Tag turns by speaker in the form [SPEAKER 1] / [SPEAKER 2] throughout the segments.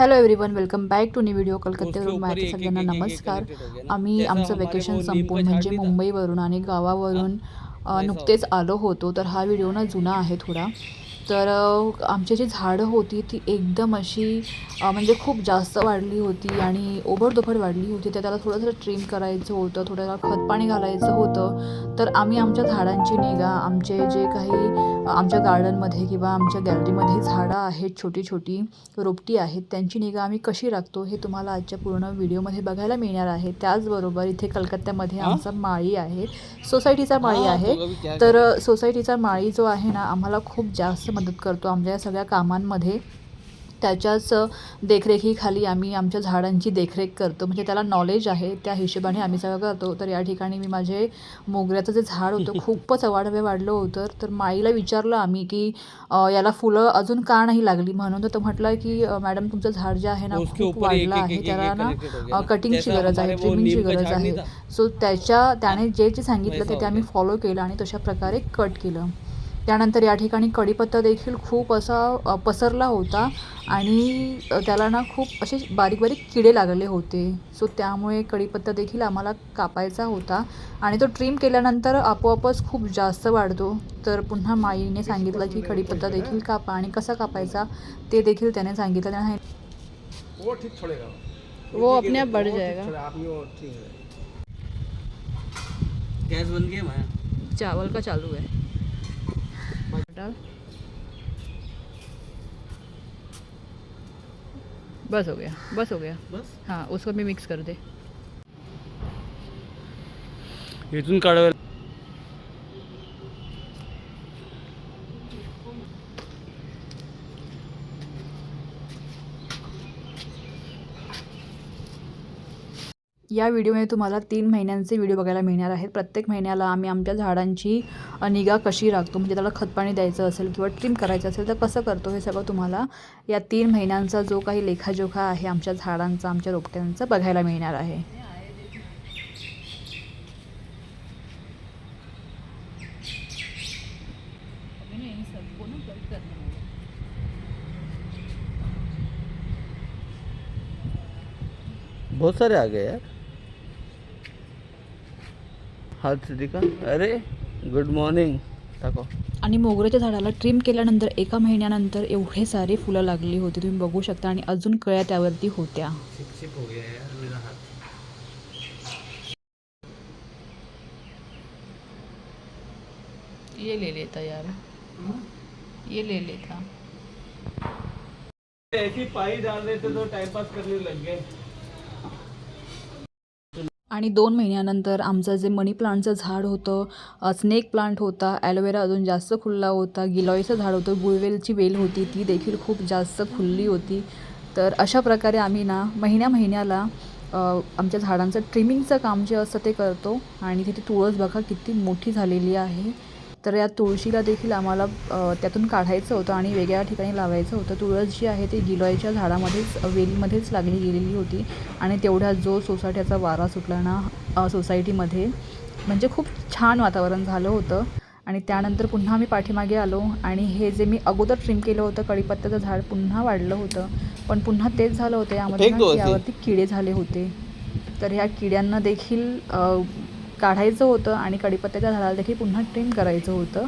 [SPEAKER 1] Hello everyone welcome back to new video
[SPEAKER 2] ऊपर
[SPEAKER 1] माझ्या सगळ्यांना नमस्कार.
[SPEAKER 2] हो ना.
[SPEAKER 1] आम्ही आमचं वेकेशन संपून म्हणजे. मुंबईवरून आणि गावावरून नुकतेच आलो होतो तर हा व्हिडिओ ना जुना आहे थोडा. तर आमची जी झाडं होती ती एकदम अशी म्हणजे खूप जास्त वाढली होती आणि ओबडधोबड वाढली होती. तर त्याला थोडंसं ट्रिम करायचं होतं थोडं खतपाणी घालायचं होतं. तर आम्ही आमच्या झाडांची निगा आमचे जे काही आमच्या गार्डनमध्ये किंवा आमच्या गॅलरीमध्ये झाडं आहेत छोटी छोटी रोपटी आहेत त्यांची निगा आम्ही कशी राखतो हे तुम्हाला आजच्या पूर्ण व्हिडिओमध्ये बघायला मिळणार आहे. त्याचबरोबर इथे कलकत्त्यामध्ये? आमचा माळी आहे. सोसायटीचा माळी आहे. तर? सोसायटीचा माळी जो आहे ना आम्हाला खूप जास्त मदत करतो. आमच्या या सगळ्या कामांमध्ये त्याच्याच देखरेखीखाली आम्ही आमच्या झाडांची देखरेख करतो. म्हणजे त्याला नॉलेज आहे त्या हिशोबाने आम्ही सगळं करतो. तर या ठिकाणी मी माझे मोगऱ्याचं जे झाड होतं खूपच अवाढव्य वाढलं होतं. तर माईला विचारलं आम्ही की याला फुलं अजून का नाही लागली? म्हणून तर तो म्हटलं की मॅडम तुमचं झाड जे आहे ना
[SPEAKER 2] उसके
[SPEAKER 1] खूप वाढलं आहे. त्याला ना
[SPEAKER 2] हो.
[SPEAKER 1] कटिंगची
[SPEAKER 2] जैसा
[SPEAKER 1] गरज आहे ट्रिमिंगची
[SPEAKER 2] का
[SPEAKER 1] गरज आहे. सो त्याच्या त्याने जे जे सांगितलं ते
[SPEAKER 2] हो
[SPEAKER 1] ते आम्ही. फॉलो केलं आणि तशा प्रकारे कट केलं. त्यानंतर या ठिकाणी कढीपत्ता देखील खूप असा पसरला होता आणि त्याला ना खूप असे बारीक बारीक किडे लागले होते. सो त्यामुळे कढीपत्ता देखील आम्हाला कापायचा होता आणि तो ट्रिम केल्यानंतर आपोआपच खूप जास्त वाढतो. तर पुन्हा माईने सांगितलं की कढीपत्ता देखील कापा आणि कसा कापायचा ते देखील त्याने सांगितलं. त्याने
[SPEAKER 3] वो ठीक छोड़ेगा.
[SPEAKER 1] वो अपने आप बढ़ जाएगा।
[SPEAKER 2] गैस बन गया मैं
[SPEAKER 1] चावल का चालू है। बस हो गया बस हो गया।
[SPEAKER 2] बस?
[SPEAKER 1] हाँ उसको भी मिक्स कर दे।
[SPEAKER 2] इथून काढावे
[SPEAKER 1] या व्हिडिओमध्ये तुम्हाला तीन महिन्यांचे व्हिडिओ बघायला मिळणार आहेत. प्रत्येक महिन्याला आम्ही आमच्या झाडांची निगा कशी राखतो म्हणजे त्याला खतपाणी द्यायचं असेल किंवा ट्रिम करायचं असेल तर कसं करतो हे सगळं तुम्हाला या तीन महिन्यांचा जो काही लेखाजोखा आहे आमच्या झाडांचा आमच्या रोपट्यांचा बघायला मिळणार आहे.
[SPEAKER 2] बहुत सारे आ गए यार। हाथ से दिखा अरे गुड मॉर्निंग टाको
[SPEAKER 1] आणि मोगऱ्याच्या झाडाला ट्रिम केल्यानंतर एका महिन्यानंतर एवढे सारे फुलं लागली होती. तुम्ही बघू शकता आणि अजून कळ्या त्यावरती होत्या.
[SPEAKER 2] हो
[SPEAKER 1] ये ले लेता यार. ये ले लेता.
[SPEAKER 2] ऐसी पाई डाल रहे थे तो टाइम पास करने लग गए.
[SPEAKER 1] आणि दोन महिन्यानंतर आमचं जे मनी प्लांटचं झाड होतं स्नेक प्लांट होता ॲलोवेरा अजून जास्त खुलला होता गिलॉईचं झाड होतं गुळवेलची वेल होती ती देखील खूप जास्त खुलली होती. तर अशा प्रकारे आम्ही ना महिन्या महिन्याला आमच्या झाडांचं ट्रिमिंगचं काम जे असतं ते करतो. आणि तिथे तुळस बघा किती मोठी झालेली आहे. तर या तुळशीला देखील आम्हाला त्यातून काढायचं होतं आणि वेगळ्या ठिकाणी लावायचं होतं. तुळस जी आहे ती गिलॉयच्या झाडामध्येच वेलीमध्येच लागली गेलेली होती. आणि तेवढ्यात जो सोसायटीचा वारा सुटला ना सोसायटीमध्ये म्हणजे खूप छान वातावरण झालं होतं. आणि त्यानंतर पुन्हा आम्ही पाठीमागे आलो आणि हे जे मी अगोदर ट्रिम केलं होतं कढीपत्त्याचं झाड पुन्हा वाढलं होतं. पण पुन्हा तेच झालं होतं. यामध्ये. यावरती किडे झाले होते. तर ह्या किड्यांना देखील काढायचं होतं आणि कढीपत्त्याच्या झाडाला देखील पुन्हा ट्रिम करायचं होतं.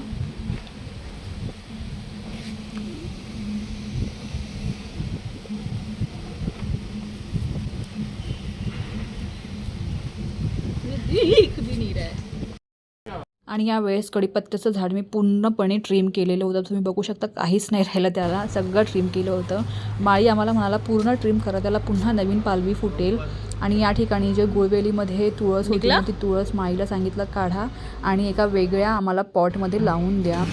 [SPEAKER 1] आणि या वेळेस कढीपत्त्याचं झाड मी पूर्णपणे ट्रिम केलेलं होतं. तुम्ही बघू शकता काहीच नाही राहिलं त्याला. सगळं ट्रिम केलं होतं. माळी आम्हाला म्हणाला पूर्ण ट्रिम करा त्याला पुन्हा नवीन पालवी फुटेल. आणि या ठिकाणी जे गुळवेलीमध्ये तुळस होती ना, ती तुळस माळीला सांगितलं काढा आणि एका वेगळ्या आम्हाला पॉटमध्ये लावून द्या.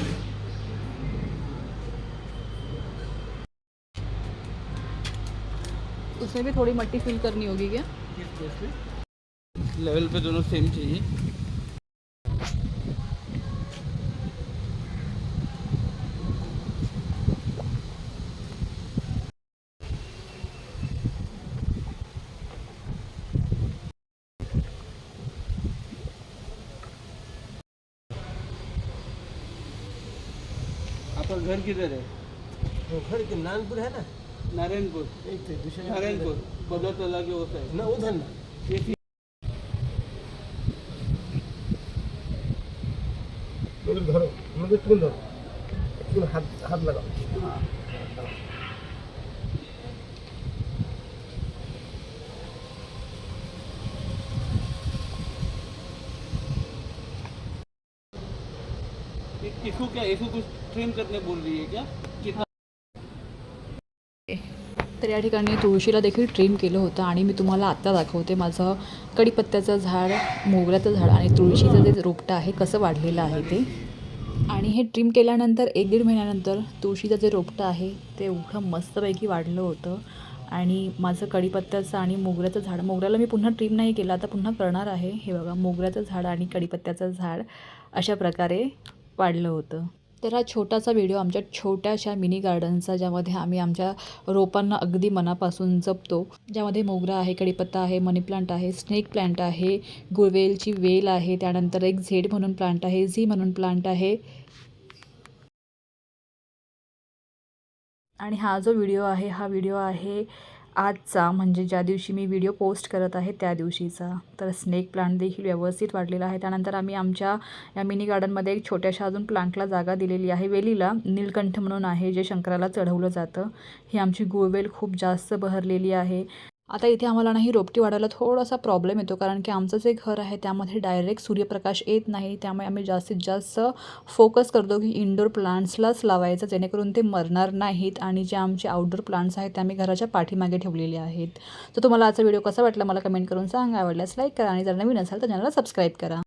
[SPEAKER 1] उसमें भी थोड़ी मट्टी फिल करनी होगी क्या?
[SPEAKER 2] लेवल पे दोनों सेम चाहिए। आपका घर किधर है?
[SPEAKER 3] वो घर के नानपुर है ना?
[SPEAKER 4] नारायणपुर।
[SPEAKER 3] एक थे दूसरे
[SPEAKER 4] नारायणपुर पदर तला के होता है
[SPEAKER 3] ना उधर ना।
[SPEAKER 4] ये
[SPEAKER 3] धरो मुझे तुम धरो। तुम हाथ हाथ लगाओ।
[SPEAKER 4] इसको क्या इसको कुछ ट्रिम करने बोल रही है क्या? कितना?
[SPEAKER 1] तर या ठिकाणी तुळशीला देखील ट्रिम केलं होतं आणि मी तुम्हाला आत्ता दाखवते माझं कढीपत्त्याचं झाड मोगऱ्याचं झाड आणि तुळशीचं जे रोपटं आहे कसं वाढलेलं आहे ते. आणि हे ट्रिम केल्यानंतर एक दीड महिन्यानंतर तुळशीचं जे रोपटं आहे ते एवढं मस्तपैकी वाढलं होतं. आणि माझं कढीपत्त्याचं आणि मोगऱ्याचं झाड मोगऱ्याला मी पुन्हा ट्रिम नाही केलं आता पुन्हा करणार आहे. हे बघा मोगऱ्याचं झाड आणि कढीपत्त्याचं झाड अशा प्रकारे वाढलं होतं. तर हा छोटासा व्हिडिओ आमच्या छोट्याशा मिनी गार्डनचा ज्यामध्ये आम्ही आमच्या रोपांना अगदी मनापासून जपतो. ज्यामध्ये मोगरा आहे कढीपत्ता आहे मनी प्लांट आहे स्नेक प्लांट आहे गुळवेलची वेल आहे त्यानंतर एक झेड म्हणून प्लांट आहे झी म्हणून प्लांट आहे. आणि हा जो व्हिडिओ आहे हा व्हिडिओ आहे आजचा म्हणजे ज्या दिवशी मी व्हिडिओ पोस्ट करत आहे त्या दिवशीचा. तर स्नेक प्लांट देखील व्यवस्थित वाढलेला आहे. त्यानंतर आम्ही आमच्या या मिनी गार्डनमध्ये एक छोट्याशा अजून प्लांटला जागा दिलेली आहे. वेलीला नीलकंठ म्हणून आहे जे शंकराला चढवलं जातं. ही आमची गुळवेल खूप जास्त बहरलेली आहे. आता इथे आम्हाला नाही रोपटी वाढायला थोडासा प्रॉब्लेम येतो कारण की आमचं जे घर आहे त्यामध्ये डायरेक्ट सूर्यप्रकाश येत नाही. त्यामुळे आम्ही जास्तीत जास्त फोकस करतो की इंडोर प्लांट्सलाच लावायचं जेणेकरून ते मरणार नाहीत आणि जे आमचे आउटडोर प्लांट्स आहेत ते आम्ही घराच्या पाठीमागे ठेवलेले आहेत. तर तुम्हाला आजचा व्हिडिओ कसा वाटला मला कमेंट करून सांगा. आवडल्यास लाईक करा आणि जर नवीन असाल तर चॅनलला सबस्क्राईब करा.